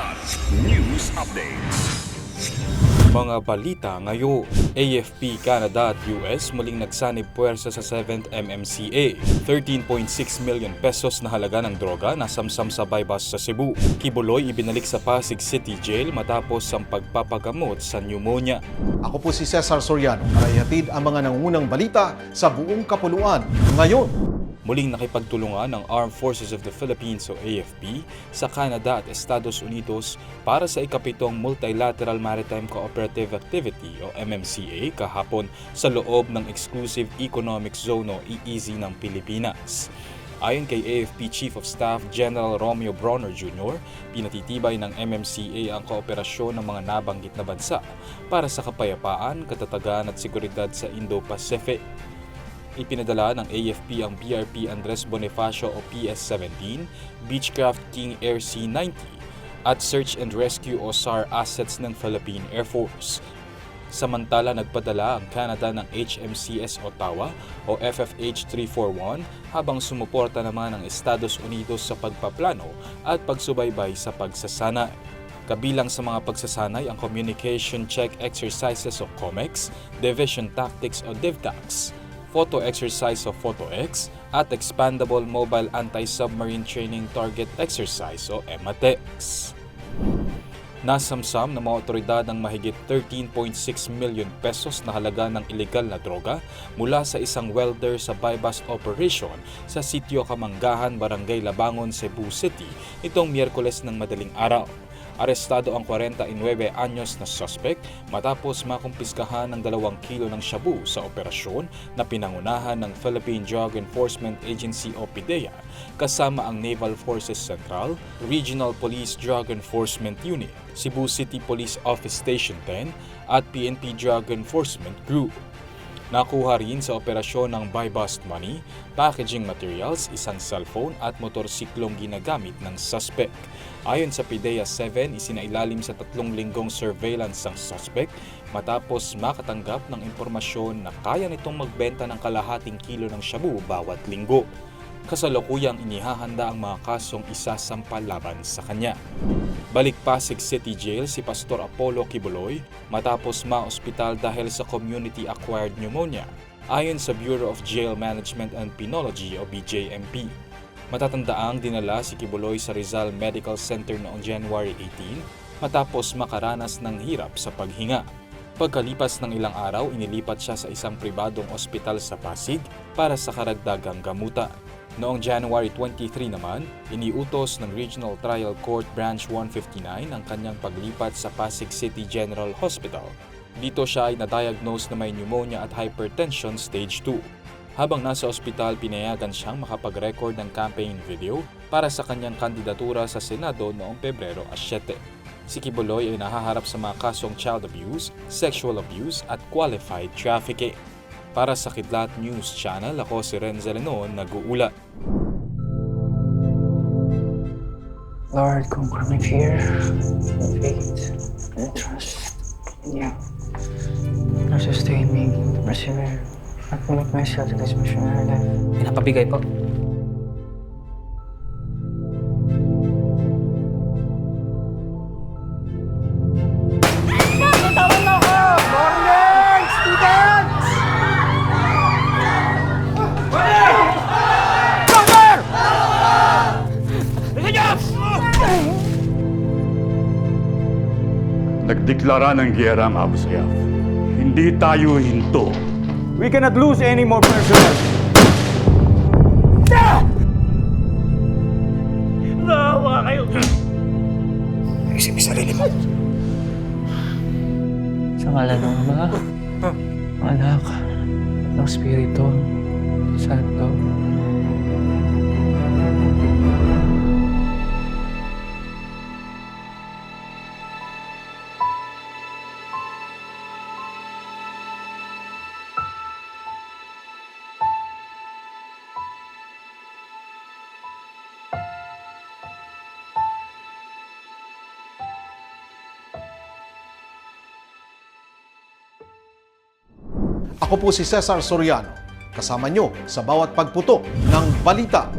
Kilat News Updates. Mga balita ngayon, AFP Canada at US muling nagsanib puwersa sa 7th MMCA. 13.6 million pesos na halaga ng droga na samsam sa bypass sa Cebu. Kibuloy ibinalik sa Pasig City Jail matapos ang pagpapagamot sa pneumonia. Ako po si Cesar Soriano para ang mga nangungunang balita sa buong kapuluan. Ngayon, Muling nakipagtulungan ng Armed Forces of the Philippines o AFP sa Canada at Estados Unidos para sa ikapitong Multilateral Maritime Cooperative Activity o MMCA kahapon sa loob ng Exclusive Economic Zone o EEZ ng Pilipinas. Ayon kay AFP Chief of Staff General Romeo Bronner Jr., pinatitibay ng MMCA ang kooperasyon ng mga nabanggit na bansa para sa kapayapaan, katatagan at seguridad sa Indo-Pacific. Ipinadala ng AFP ang BRP Andres Bonifacio o PS-17, Beechcraft King Air C-90 at Search and Rescue o SAR assets ng Philippine Air Force. Samantala nagpadala ang Canada ng HMCS Ottawa o FFH-341 habang sumuporta naman ang Estados Unidos sa pagpaplano at pagsubaybay sa pagsasanay. Kabilang sa mga pagsasanay ang Communication Check Exercises o COMEX, Division Tactics o DIVTAX, Photo Exercise o PhotoX, at Expandable Mobile Anti-Submarine Training Target Exercise o EMATEX. Nasamsam ng mga otoridad ng mahigit 13.6 million pesos na halaga ng ilegal na droga mula sa isang welder sa buy-bust operation sa sitio Kamanggahan, Barangay Labangon, Cebu City itong Miyerkules ng madaling araw. Arestado ang 49 anyos na suspect matapos makumpiskahan ng 2 kilo ng shabu sa operasyon na pinangunahan ng Philippine Drug Enforcement Agency o PIDEA kasama ang Naval Forces Central, Regional Police Drug Enforcement Unit, Cebu City Police Office Station 10 at PNP Drug Enforcement Group. Nakuha rin sa operasyon ng buy-bust money, packaging materials, isang cellphone at motorsiklong ginagamit ng suspect. Ayon sa PIDEA 7, isinailalim sa tatlong linggong surveillance ang suspect matapos makatanggap ng impormasyon na kaya nitong magbenta ng kalahating kilo ng shabu bawat linggo. Kasalukuyang inihahanda ang mga kasong isasampal laban sa kanya. Balik Pasig City Jail si Pastor Apollo Kibuloy matapos ma-ospital dahil sa community-acquired pneumonia ayon sa Bureau of Jail Management and Penology o BJMP. Matatandaang dinala si Kibuloy sa Rizal Medical Center noong January 18 matapos makaranas ng hirap sa paghinga. Pagkalipas ng ilang araw, inilipat siya sa isang pribadong ospital sa Pasig para sa karagdagang gamutan. Noong January 23 naman, iniutos ng Regional Trial Court Branch 159 ang kanyang paglipat sa Pasig City General Hospital. Dito siya ay na-diagnose na may pneumonia at hypertension stage 2. Habang nasa ospital, pinayagan siyang makapag-record ng campaign video para sa kanyang kandidatura sa Senado noong Pebrero 7. Si Kibuloy ay nahaharap sa mga kasong child abuse, sexual abuse at qualified trafficking. Para sa Kidlat News Channel, ako si Renzo Lenon, nag-uulat. Lord, conquer my fear, faith, and trust in you. Lord, sustain me persevere and commit myself to this missionary life. Pinapabigay po. Nagdeklara ng giyera ang Abu Sayyaf. Hindi tayo hinto. We cannot lose any more personnel. Sa ngala ng Ama, Anak, ng Espiritu, Santo. Ako po si Cesar Soriano. Kasama nyo sa bawat pagputo ng balita.